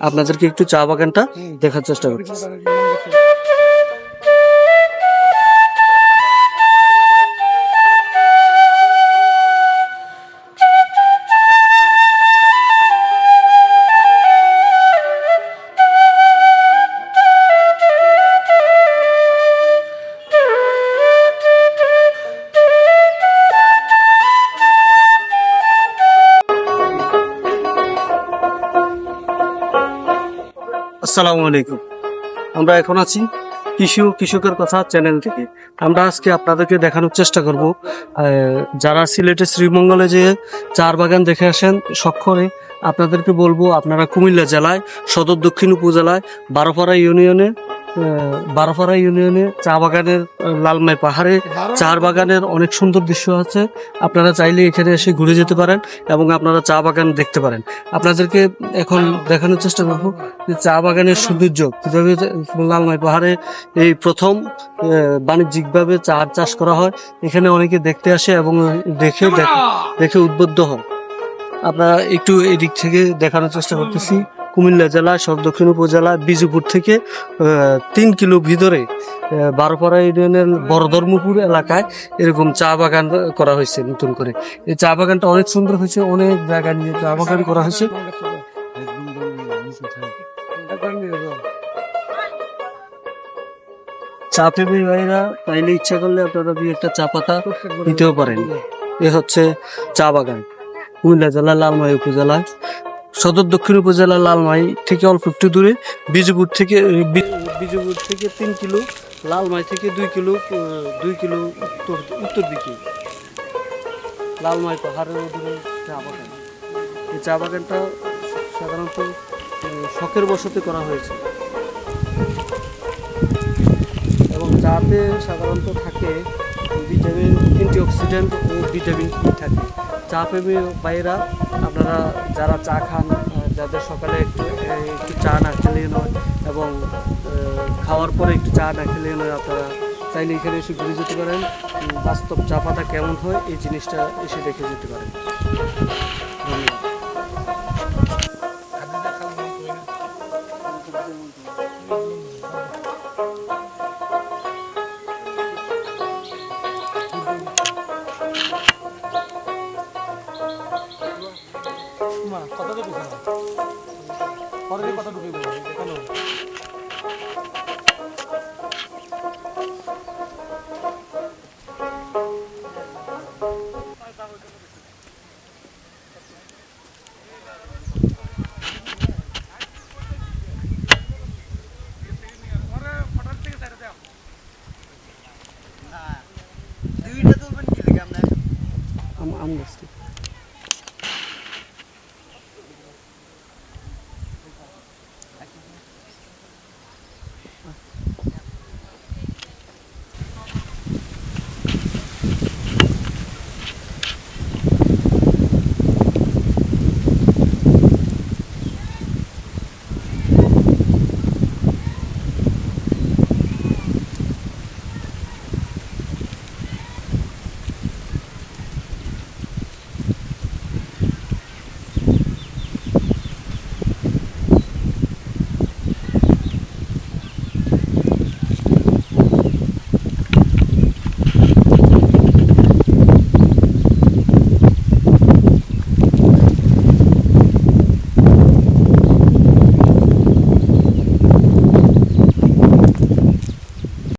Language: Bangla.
আপনাদেরকে একটু চা বাগানটা দেখার চেষ্টা করছি। আসসালামু আলাইকুম। আমরা এখন আছি কৃষি কৃষকের কথা চ্যানেল থেকে। আমরা আজকে আপনাদেরকে দেখানোর চেষ্টা করব যারা সিলেটে শ্রীমঙ্গলে যে চার বাগান দেখে আসেন সক্ষরে আপনাদেরকে বলব, আপনারা কুমিল্লা জেলায়, সদর দক্ষিণ উপজেলায়, বারোপাড়া ইউনিয়নে বারোপাড়া ইউনিয়নে চা বাগানের লালমাই পাহাড়ে চার বাগানের অনেক সুন্দর দৃশ্য আছে। আপনারা চাইলে এখানে এসে ঘুরে যেতে পারেন এবং আপনারা চা বাগান দেখতে পারেন। আপনাদেরকে এখন দেখানোর চেষ্টা করব যে চা বাগানের সৌন্দর্য কীভাবে লালমাই পাহাড়ে এই প্রথম বাণিজ্যিকভাবে চা চাষ করা হয়। এখানে অনেকে দেখতে আসে এবং দেখে দেখে উদ্বুদ্ধ হয়। আপনারা একটু এই দিক থেকে দেখানোর চেষ্টা করতেছি। কুমিল্লা জেলা, সব দক্ষিণ উপজেলা, বিজুপুর থেকে তিন কিলো ভিতরে বারোপাড়া ইউনিয়নের বড়ধর্মপুর এলাকায় এরকম চা বাগান করা হয়েছে নতুন করে। এই চা বাগানটা অনেক সুন্দর হয়েছে, অনেক জায়গা নিয়ে চা বাগান করা হয়েছে। চা প্রেমী ভাইরা চাইলে ইচ্ছা করলে আপনারা দুই একটা চা পাতা নিতেও পারেন। এ হচ্ছে চা বাগান, কুমিল্লা জেলা, লালমাই উপজেলায় সদর দক্ষিণ উপজেলা লালমাই থেকে অল্প একটু দূরে, বিজুপুর থেকে বিজুপুর থেকে তিন কিলো, লালমাই থেকে দুই কিলো দুই কিলো উত্তর উত্তর দিকে। লালমাই পাহাড়ের অধীনে চা বাগান। এই চা বাগানটা সাধারণত শখের বসতে করা হয়েছে। এবং চাতে সাধারণত থাকে ভিটামিন, অ্যান্টিঅক্সিডেন্ট ও ভিটামিন ই থাকে। চা প্রেমী ভাইরা আপনারা যারা চা খান যাদের সকালে একটু একটু চা না খেলে নয় এবং খাওয়ার পরে একটু চা না খেলে নয়, আপনারা চাইলে এখানে এসে ঘুরে যেতে পারেন। বাস্তব চা পাতা কেমন হয়, এই জিনিসটা এসে দেখে যেতে পারেন। ধন্যবাদ। কত ঢুকেছে পরে কত ঢুকে দেখানো